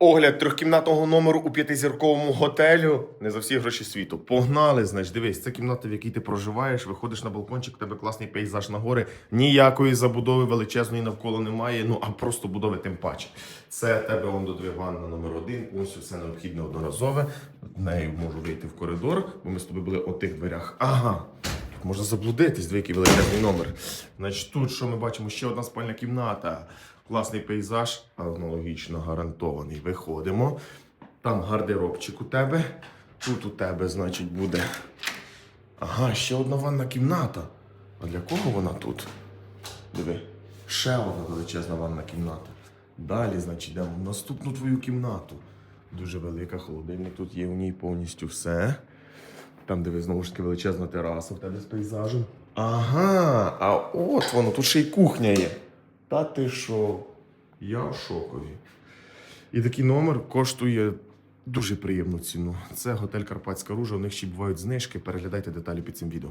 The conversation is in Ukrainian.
Огляд трьохкімнатного номеру у п'ятизірковому готелю. Не за всі гроші світу. Погнали, значить, дивись, це кімната, в якій ти проживаєш, виходиш на балкончик, у тебе класний пейзаж на гори. Ніякої забудови величезної навколо немає, ну а просто будови тим паче. Це тебе он додвиг ванна номер один, повністю все необхідне одноразове. Нею можу вийти в коридор, бо ми з тобою були у тих дверях. Ага. Можна заблудитись, дві який величезний номер. Значить, тут що ми бачимо? Ще одна спальня кімната. Класний пейзаж, аналогічно гарантований. Виходимо. Там гардеробчик у тебе. Тут у тебе, значить, буде. Ага, ще одна ванна кімната. А для кого вона тут? Диви, ще одна величезна ванна кімната. Далі, значить, йдемо в наступну твою кімнату. Дуже велика, холодильник тут є у ній повністю все. Там, де ви знову ж таки величезна тераса в тебе з пейзажем. Ага, а от воно, тут ще й кухня є. Та ти що? Я в шокові. І такий номер коштує дуже приємну ціну. Це готель Карпатська Ружа. У них ще бувають знижки. Переглядайте деталі під цим відео.